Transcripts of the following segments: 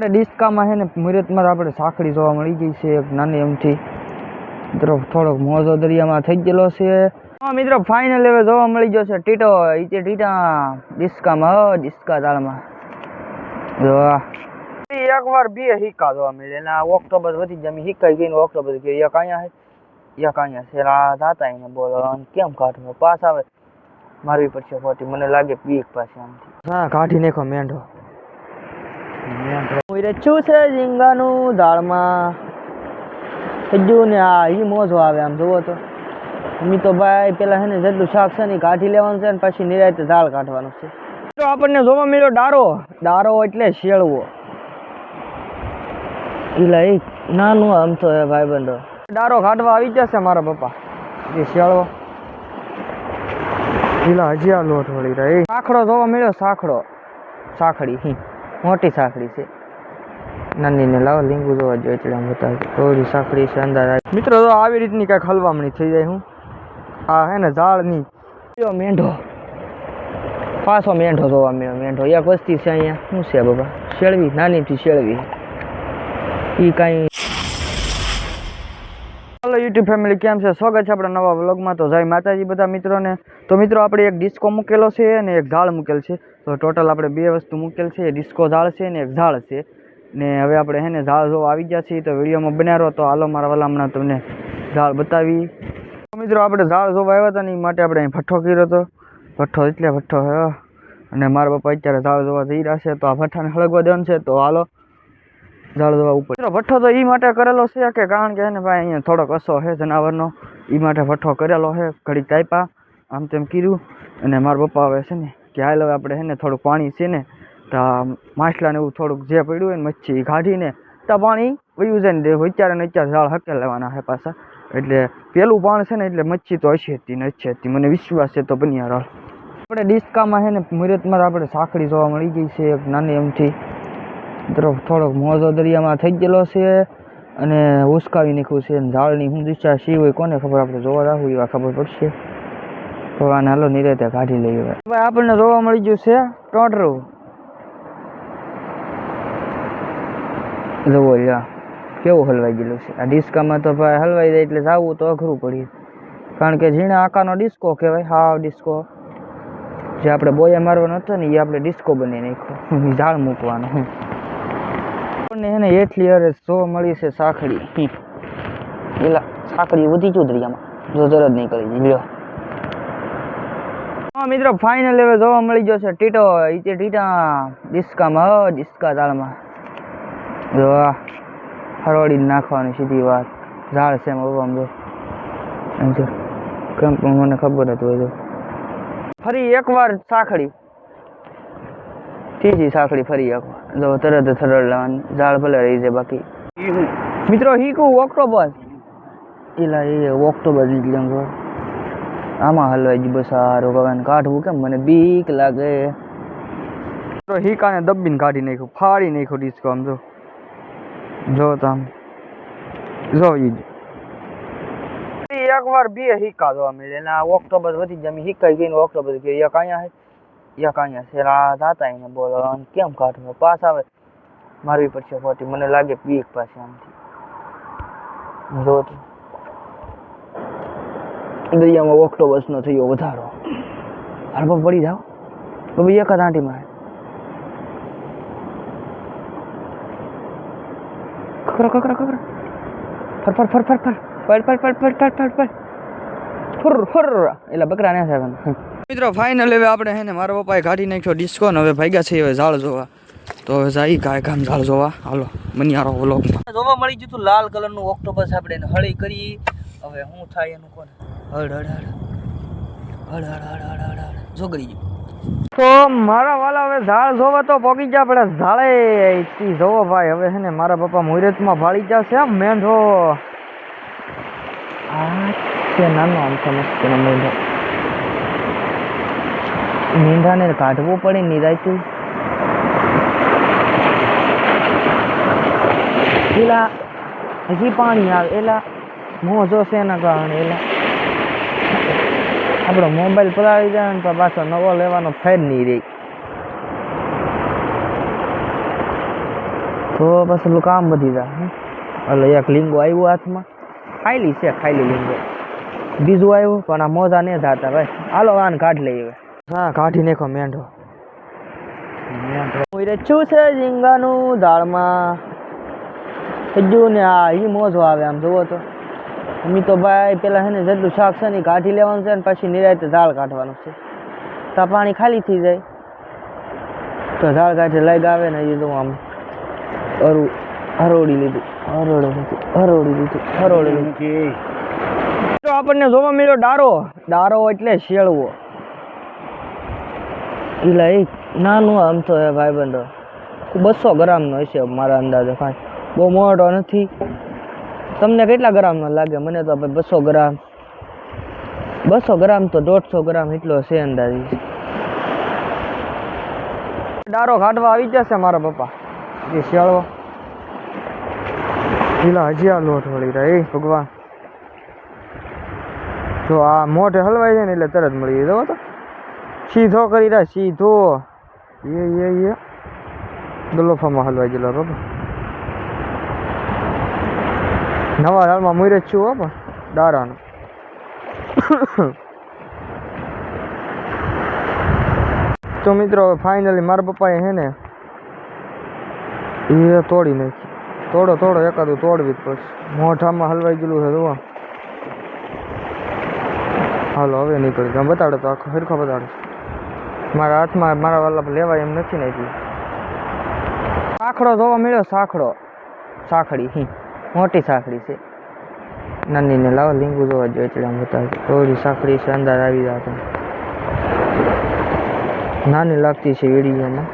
આપણે ડિસ્કામાં છે ને મુહૂર્તમાં આપણે સાંકળી જોવા મળી ગઈ છે એક નાની એમથી મિત્રો થોડોક મોજો દરિયામાં થઈ ગયેલો છે. હા મિત્રો ફાઇનલ હવે જોવા મળી ગયો છે ટીટો. ઈચે ટીટા ડિસ્કામાં હો ડિસ્કા તાળમાં. જો એકવાર બે હિક્કા જોવા મળે આ ઓક્ટોબર વધી જમી હિક્કા ગઈને ઓક્ટોબર ગયો એક અહીંયા છે એક અહીંયા છે. આ દાતા એને બોલો કેમ કાઢવો? પાસ આવે. મારવી પડશે ફોટી મને લાગે પીક પાસે આમથી. હા કાઢી નાખો મેંઢો. મેંઢો. છું છે ઝીંગાનું દાળમાં. હજુ ને આ હજી મોજો આવે આમ, જુઓ તો. અમે તો ભાઈ, પેલા છે ને જેટલું શાક છે ને કાઢી લેવાનું છે ને પછી નિરાયતે દાળ કાઢવાનું છે. તો આપણને જોવા મળ્યો ડારો. ડારો એટલે શેળવો. એટલે એ નાનું આમ તો ભાઈ બંધો ડારો કાઢવા આવી જશે મારા પપ્પા. એ શેળવો. પેલા હજી આ લોટ વળી રહી સાખડો જોવા મળ્યો, સાખડો. સાખડી મોટી સાખડી છે. નાની ને લાવો, લીંબુ જોવા જોઈએ એટલે આમ બતાવે થોડી સાંકડી અંદાજ મિત્રો, તો આવી રીતની કાંઈક હલવામણી થઈ જાય હું. આ હે ને ઝાડની. મેંઢો. પાછો મેંઢો જોવા મળ્યો, મેંઢો. એક વસ્તી છે અહીંયા. શું છે બાબા? શેળવી? નાનીથી શેળવી. એ કાંઈ હલો, યુટ્યુબ ફેમિલી, કેમ છે? સ્વાગત છે આપણા નવા વ્લોગમાં. તો જય માતાજી બધા મિત્રોને. તો મિત્રો, આપણે એક ડિસ્કો મૂકેલો છે અને એક ઝાડ મૂકેલ છે. તો ટોટલ આપણે બે વસ્તુ મૂકેલ છે. ડિસ્કો ઝાડ છે ને એક ઝાડ છે. ને હવે આપણે હે ને ઝાડ જો આવી ગયા છીએ, તો વિડીયોમાં બનાવ્યો તો હાલો, મારા વાલા, હમણાં તમને ઝાડ બતાવી. મિત્રો, આપણે ઝાડ જોવા આવ્યા હતા ને એ માટે આપણે અહીં ભઠ્ઠો કર્યો હતો. ભઠ્ઠો એટલે ભઠ્ઠો, હે. અને મારા પપ્પા અત્યારે ઝાડ જોવા જઈ રહ્યા છે, તો આ ભઠ્ઠાને હળગવા દેવાનું છે. તો હાલો, ઝાડ જોવા ઉપર. ભઠ્ઠો તો એ માટે કરેલો છે કે કારણ કે ને ભાઈ, અહીંયા થોડોક અસો છે જનાવરનો. એ માટે ભઠ્ઠો કરેલો છે, ઘડીક કાપ્યા. આમ તેમ કર્યું. અને મારા પપ્પા હવે છે ને, કે હાલ હવે આપણે છે ને થોડુંક પાણી છે ને તો માછલાને એવું થોડુંક જે પડ્યું હોય ને મચ્છી કાઢીને તો પાણી વયું જાય ને અત્યારે ને અત્યારે ઝાડ હકે લેવાના છે પાછા. એટલે પેલું પાણ છે ને એટલે મચ્છી તો હશે હતી ને હશે હતી મને વિશ્વાસ છે તો બન્યા રહ. આપણે ડિસ્કામાં છે ને મુહૂર્તમાં આપણે સાંકળી જોવા મળી ગઈ છે એક નાની એમથી. તરફ થોડોક મોજો દરિયામાં થઈ ગયેલો છે અને ઉસકાવી નાખ્યું છે ઝાડની હું દિશા શી હોય કોને ખબર આપણે જોવા રાખવું એવા ખબર પડશે. તો આને હાલો નિરેતે કાઢી લઈએ આપણને જોવા મળી ગયું છે ટોટરું. લ્યો, કેવું હલવાઈ ગયેલું છે. આ ડિસ્કામાં તો ભાઈ હલવાઈ જાય એટલે જવું તો અઘરું પડી કારણ કે ઝીણા આકારનો ડિસ્કો કહેવાય હા ડિસ્કો. જે આપણે બોયા મારવાનો હતો ને, એ આપણે ડિસ્કો બની નાખ્યો. ઝાડ મૂકવાનો. આપણને એને એટલી અરે જોવા મળી છે સાંકડી પેલા સાંકડી વધી ગયું દરિયામાં. જો તરત નહીં કરી લ્યો. હા, મિત્રો ફાઇનલ હવે જોવા મળી ગયો છે ટીટો. ઈચે ટીટા ડિસ્કામાં ડિસ્કા તાળમાં આ હરવાડી નાખવાની સીધી વાત. ઝાડ છે એમ આમ જો. એમ જો. કેમ પણ મને ખબર હતું હજુ ફરી એકવાર સાંકળી ત્રીજી સાંકળી ફરી એકવાર. જો તરત થરડ લેવાની ઝાડ ભલે રહી જાય બાકી. મિત્રો હીકું ઓક્ટોબર? એલા, એ ઓક્ટોબર નીકળી જો. આમાં હલવાઈ ગયું બસ સારું કહેવાય કાઢવું કેમ? મને બીક લાગે. હીકાને દબીને કાઢી નાખ્યું. ફાડી નાખ્યું ડિસ્કો આમ જો. જો તમે જો એકવાર બે હિક્કા જોવા મળે અને આ ઓક્ટોબર વધી જમી હિક્કા ગઈને ઓક્ટોબર ગયો એક અહીંયા છે, એક અહીંયા છે. આ દાતા એને બોલો કેમ કાઢવો પાસ આવે. મારવી પડશે ખોટી. મને લાગે પીક પાસે આમથી જો તો દરિયામાં ઓક્ટોબસ નો થયો વધારો. હરબા પડી જાઓ તો એક જ આંટીમાં કરો કરો કરો. ફર ફર ફર ફર ફર. ફર ફર ફર ફર ફર ફર ફર. ફર ફર. એટલે બકરા ના સાહેબ મિત્રો ફાઇનલ હવે આપણે હે ને મારા પપ્પાએ કાઢી નાખ્યો ડિસ્કો ને હવે ભાગ્યા છે હવે ઝાડ જોવા. તો હવે જાય કાંઈ કામ ઝાડ જોવા. હાલો મનિયારો વ્લોગમાં જોવા મળી ગયું હતું લાલ કલરનું ઓક્ટોપસ આપણે એને હળી કરી. હવે શું થાય એનું કોને? હળ હળ હળ. હળ હળ હળ હળ હળ જોગરી ગયું. તો મારા વાલા હવે ઝાડ જોવે તો પોગી જા પડે ઝાડે જોવો ભાઈ. હવે છે ને મારા પપ્પા મુહૂર્તમાં ભાળી જશે મેંઢો. છે નાનો આમ એનો મેંઢો. મેંઢાને કાઢવું પડે નિરાયતું એલા, હજી પાણી આવે. એલા, મોં જોશે એના કારણે, એલા. આપણો મોબાઈલ પલાળી જાય ને તો પાછો નવો લેવાનો ફેર નહીં રે તો પછી કામ વધી જાય. એટલે એક લીંગો આવ્યો હાથમાં. ખાઈલી છે, ખાયલી લીંગો. બીજું આવ્યું, પણ આ મોજા નહીં થતા ભાઈ. હાલો, આને કાઢ લઈએ હા, કાઢી નાખો, મેંઢો. રચ્યું છે ઝીંગાનું દાળમાં હજુ ને આ એ મોજો આવે, આમ જુઓ તો. અમે તો ભાઈ પેલા છે ને જેટલું શાક છે ને કાઢી લેવાનું છે ને પછી નિરાયતે ઝાડ કાઢવાનું છે. તો પાણી ખાલી થઈ જાય. તો ઝાડ કાઢે લઈ આવે ને એ તો આમ હરું હરોડી લીધું. હરોડી લીધું. હરોડી લીધું. હરોડી લીધું. તો આપણને જોવા મળ્યો ડારો. ડારો એટલે શેળવો. એટલે એ નાનું આમ તો એ ભાઈબંધો. બસો ગ્રામનો હશે મારા અંદાજે ભાઈ. બહુ મોટો નથી. તમને કેટલા ગ્રામનો લાગે? મને તો ભાઈ બસો ગ્રામ. બસો ગ્રામ તો દોઢસો ગ્રામ એટલો છે અંદાજે. ડારો કાઢવા આવી જશે મારા પપ્પા. એ શિયાળો? પેલા હજી આ લોટ વળી રહ્યા એ ભગવાન. જો આ મોઢે હલવાઈ જાય ને એટલે તરત મળી જાય તો. સીધો કરી રહ્યા સીધો. એ એ એ. ગલોફામાં હલવાઈ ગયેલો બાબા નવા હાલમાં મુરે છું હો, પણ દારાનો. તો મિત્રો ફાઇનલી મારા પપ્પાએ હે ને, એ તોડી નાખી. તોડો તોડો, એકાદું તોડવી જ પડશે. મોઢામાં હલવાઈ ગયેલું છે જોવા હાલો, હવે નીકળી ગયા બતાડો તો આખો સરખો બતાડો. મારા હાથમાં, મારા વાલા લેવાય એમ નથી નાખી સાખડો જોવા મળ્યો, સાખડો. સાખડી મોટી સાખડી છે. નાની ને લાવો, લીંબુ જોવા જોઈએ એટલે આમ બતાવી થોડી સાખડી છે અંદાજ આવી જાય તમને નાની લાગતી છે વિડીયોમાં.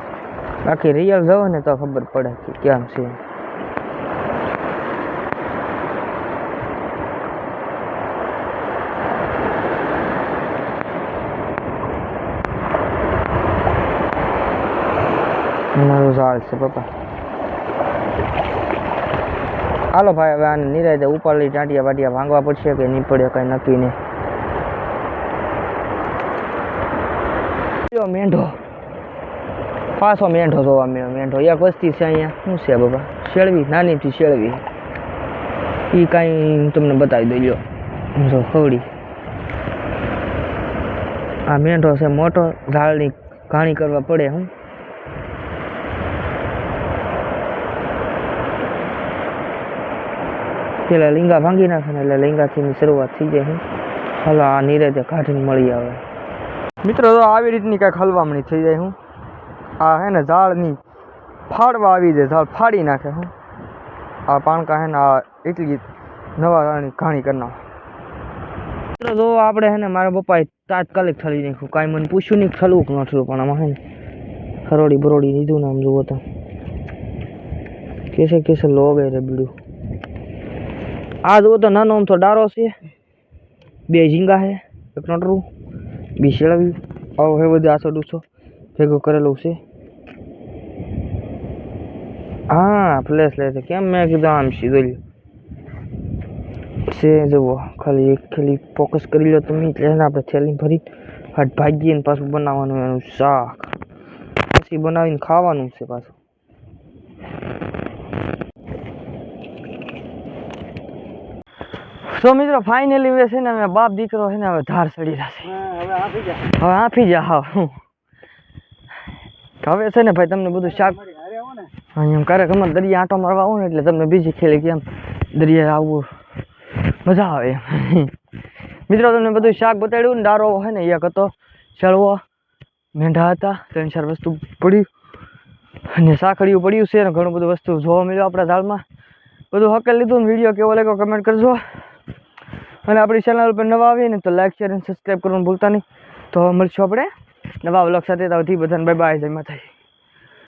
બાકી રિયલ જોવો ને તો ખબર પડે કે કેમ છે. મારું ઝાડ છે, પપ્પા. હાલો ભાઈ, હવે આને નિરાયતે ઉપાડલી ટાંટિયા વાટિયા ભાંગવા પડશે કે નહીં પડે, કઈ નક્કી નહીં. મેંઢો? પાછો મેંઢો જોવા મળ્યો, મેંઢો. એક વસ્તી છે અહીંયા. શું છે બાબા? શેળવી? નાનીથી શેળવી. એ કાંઈ તમને બતાવી દઈ જો ખવડી. આ મેંઢો છે મોટો, ઝાડની ઘાણી કરવા પડે હું. પેલા લીંગા ભાંગી નાખે ને એટલે લીંગાથી શરૂઆત થઈ જાય હું હાલો આ નીરજે કાઢીને મળી આવે મિત્રો, તો આવી રીતની કાંઈક હલવામણી થઈ જાય હું. આ હે ને ઝાડની ફાડવા આવી જાય, ઝાડ ફાડી નાખે હું. આ પાણકા હે ને આ એટલી નવા ઝાડની ઘાણી કરી નાખે. મિત્રો જો આપણે હે ને મારા પપ્પાએ તાત્કાલિક ઠલી નાખ્યું. કાંઈ મને પૂછ્યું નહીં ઠલવું કે ન ઠલવું પણ આમાં હે ને હરોડી બરોડી લીધું ને આમ જુઓ તો. કેસે કેસે લોગ રે બીડું આ જુઓ તો નાનો તો ડારો છે. બે ઝીંગા છે, એક નટરું, બી શેળવ્યું આવો હે બધું આસો ડૂસો ભેગું કરેલું છે. હા ફ્લેશ લે છે. કેમ મેં કીધું આમ સીધો છે, જુઓ. ખાલી એક ખાલી ફોકસ કરી લો તમે, એટલે આપણે થેલી ભરી હાથ ભાગીએ ને પાછું બનાવવાનું એનું શાક. પછી બનાવીને ખાવાનું છે પાછું. તો મિત્રો ફાઇનલી હવે છે ને અમે બાપ દીકરો છે ને હવે ધાર ચડી જશે. હવે આપી જા. હા હું. હવે છે ને ભાઈ તમને બધું શાક એમ ક્યારેક અમારે દરિયા આંટો મારવા આવું ને એટલે તમને બીજી ખેલી કેમ દરિયા આવવું મજા આવે એમ. મિત્રો તમને બધું શાક બતાડ્યું ને ડારો હોય ને એક હતો ચડવો મેંઢા હતા ત્રણ ચાર વસ્તુ પડી અને સાંકળિયું પડ્યું છે ને ઘણું બધું વસ્તુ જોવા મળ્યું આપણા ઝાડમાં. બધું હકેલ લીધું વીડિયો કેવો લાગ્યો કમેન્ટ કરજો. અને આપણી ચેનલ પર નવા આવીએ ને તો લાઈક શેર અને સબસ્ક્રાઈબ કરવાનું ભૂલતા નહીં. તો મળશું આપણે નવા વ્લોગ સાથે. તો બધાને. બાય બાય જય માતાજી.